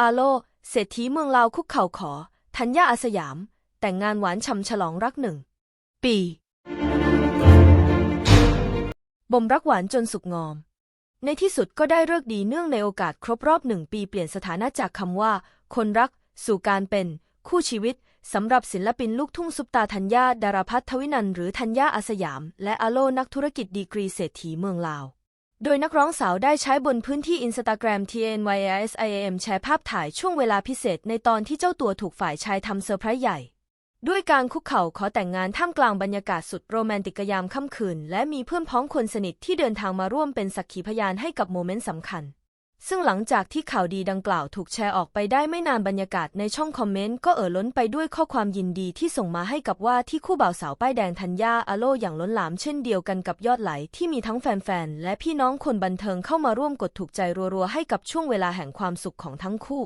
อาโล เศรษฐีเมืองลาวคุกเข่าขอ ธัญญาอาสยาม แต่งงานหวานฉ่ำฉลองรักหนึ่ง ปีบ่มรักหวานจนสุกงอม ในที่สุดก็ได้เลิกดีเนื่องในโอกาสครบรอบหนึ่งปีเปลี่ยนสถานะจากคำว่า คนรัก สู่การเป็น คู่ชีวิตสำหรับศิลปินลูกทุ่งซุปตาธัญญาดาราพัฒทวินันท์หรือธัญญาอาสยาม และอาโลนักธุรกิจดีกรีเศรษฐีเมืองลาว โดยนักร้องสาวได้ใช้บนพื้นที่อินสตาแกรม TNYSIAM แชร์ภาพถ่ายช่วงเวลาพิเศษในตอนที่เจ้าตัวถูกฝ่ายชายทำเซอร์ไพรส์ใหญ่ ด้วยการคุกเข่าขอแต่งงานท่ามกลางบรรยากาศสุดโรแมนติกยามค่ำคืน และมีเพื่อนพ้องคนสนิทที่เดินทางมาร่วมเป็นสักขีพยานให้กับโมเมนต์สำคัญ ซึ่งหลังจากที่ข่าวดีดังกล่าวถูกแชร์ออกไปได้ไม่นานบรรยากาศในช่องคอมเมนต์ก็เอ่อล้นไปด้วยข้อความยินดีที่ส่งมาให้กับว่าที่คู่บ่าวสาวป้ายแดงธัญญาอโลอย่างล้นหลามเช่นเดียวกันกับยอดไหลที่มีทั้งแฟนๆ และพี่น้องคนบันเทิงเข้ามาร่วมกดถูกใจรัวๆ ให้กับช่วงเวลาแห่งความสุขของทั้งคู่